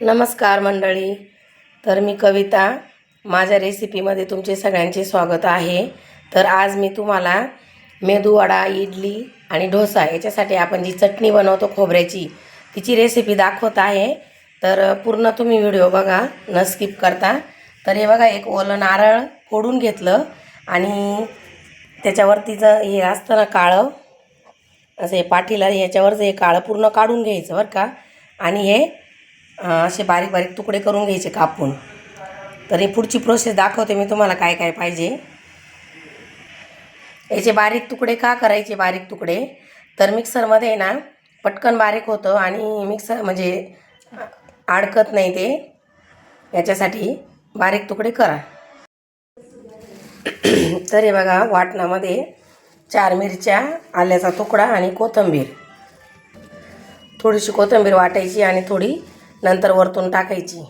नमस्कार मंडळी. तर मी कविता माझ्या रेसिपीमध्ये तुमचे सगळ्यांचे स्वागत आहे. तर आज मी तुम्हाला मेदूवडा इडली आणि डोसा याच्यासाठी आपण जी चटणी बनवतो खोबऱ्याची तिची रेसिपी दाखवत आहे. तर पूर्ण तुम्ही व्हिडिओ बघा न स्किप करता. तर हे बघा एक ओलं नारळ फोडून घेतलं आणि त्याच्यावरतीचं हे असतं ना काळं असं हे पाठीला ह्याच्यावरचं हे काळं पूर्ण काढून घ्यायचं बरं का. आणि हे असे बारीक बारीक तुकडे करून घ्यायचे कापून. तर हे पुढची प्रोसेस दाखवते मी तुम्हाला काय काय पाहिजे. याचे बारीक तुकडे का करायचे बारीक तुकडे? तर मिक्सरमध्ये आहे ना पटकन बारीक होतं आणि मिक्सर म्हणजे अडकत नाही ते. याच्यासाठी बारीक तुकडे करा. तर हे बघा वाटणामध्ये चार मिरच्या आल्याचा तुकडा आणि कोथिंबीर. थोडीशी कोथिंबीर वाटायची आणि थोडी नंतर वरतून टाकायची.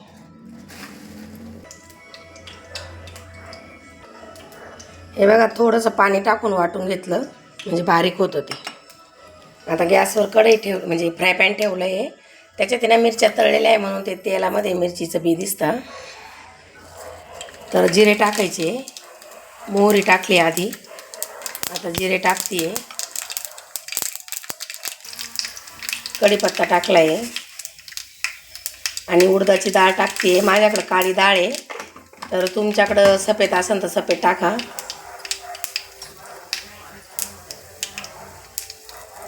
हे बघा थोडंसं पाणी टाकून वाटून घेतलं म्हणजे बारीक होतं ते. आता गॅसवर कढई ठेव म्हणजे फ्राय पॅन ठेवलं आहे त्याच्यात आहे मिरच्या तळलेल्या आहे म्हणून ते तेलामध्ये मिरचीचं बी दिसतं. तर जिरे टाकायचे. मोहरी टाकली आधी. आता जिरे टाकते कढीपत्ता टाकला आहे आणि उडदाची डाळ टाकते. माझ्याकडं काळी डाळ आहे. तर तुमच्याकडं सफेद असेल तर सफेद टाका.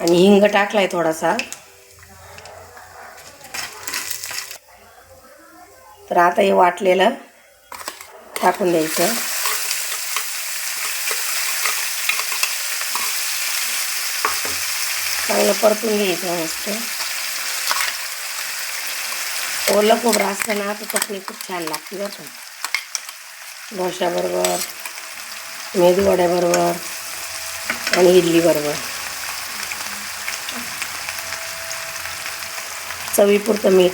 आणि हिंग टाकलाय थोडासा. तर आता हे वाटलेलं टाकून द्यायचं. चांगलं परतून घ्यायचं मस्त. ओलं खोबरं असतं ना तर चटणी खूप छान लागते बरं का. डोशाबरोबर मेदूवड्याबरोबर आणि इडलीबरोबर चवीपुरतं मीठ.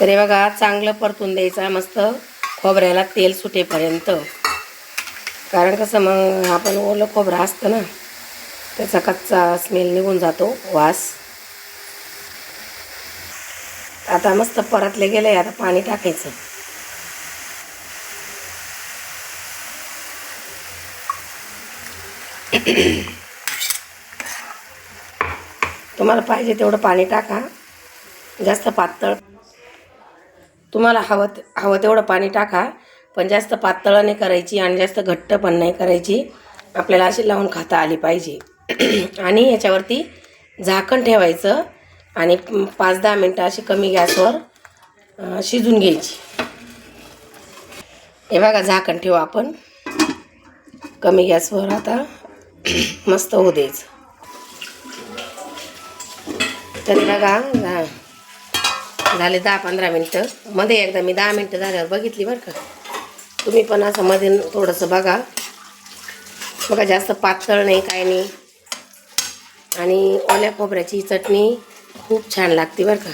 तर हे बघा चांगलं परतून द्यायचं मस्त. खोबऱ्याला तेल सुटेपर्यंत. कारण कसं मग आपण ओलं खोबरं असतं ना त्याचा कच्चा स्मेल निघून जातो वास. आता मस्त परतले गेले आता पाणी टाकायचं. तुम्हाला पाहिजे तेवढं पाणी टाका. जास्त पातळ. तुम्हाला हवं ते- हवं तेवढं पाणी टाका पण जास्त पातळ नाही करायची आणि जास्त घट्ट पण नाही करायची. आपल्याला अशी लावून खाता आली पाहिजे. आणि ह्याच्यावरती झाकण ठेवायचं आणि पाच दहा मिनटं अशी कमी गॅसवर शिजून घ्यायची. हे बघा झाकण ठेवू आपण. कमी गॅसवर आता मस्त होऊ द्यायचं. तरी बघा झा- झाले दहा पंधरा मिनटं. मध्ये एकदा मी दहा मिनटं झाल्यावर बघितली बरं का. तुम्ही पण असं मध्ये थोडंसं बघा. बघा जास्त पातळ नाही काय नाही. आणि ओल्या खोबऱ्याची चटणी खूप छान लागते बरं का.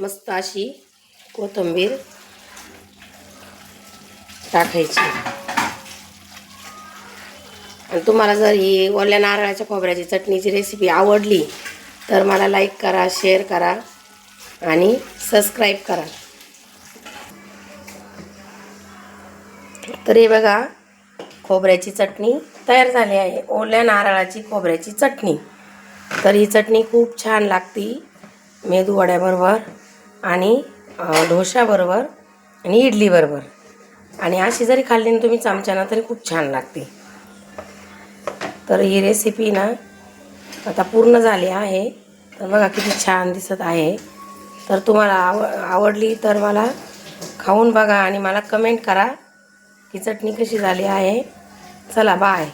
मस्त अशी कोथिंबीर टाकायची. आणि तुम्हाला जर ही ओल्या नारळाच्या खोबऱ्याची चटणीची रेसिपी आवडली तर मला लाईक करा शेअर करा आणि सबस्क्राईब करा. तर हे बघा खोबऱ्याची चटणी तयार झाली आहे. ओल्या नारळाची खोबऱ्याची चटणी. तर ही चटणी खूप छान लागती मेदू वड्याबरोबर आणि ढोशाबरोबर आणि इडलीबरोबर. आणि अशी जरी खाल्ली ना तुम्ही चमच्यानं तरी खूप छान लागते. तर ही रेसिपी ना आता पूर्ण झाली आहे. तर बघा किती छान दिसत आहे. तर तुम्हाला आव आवडली तर मला खाऊन बघा आणि मला कमेंट करा. ही चटणी कशी झाली आहे? चला बाय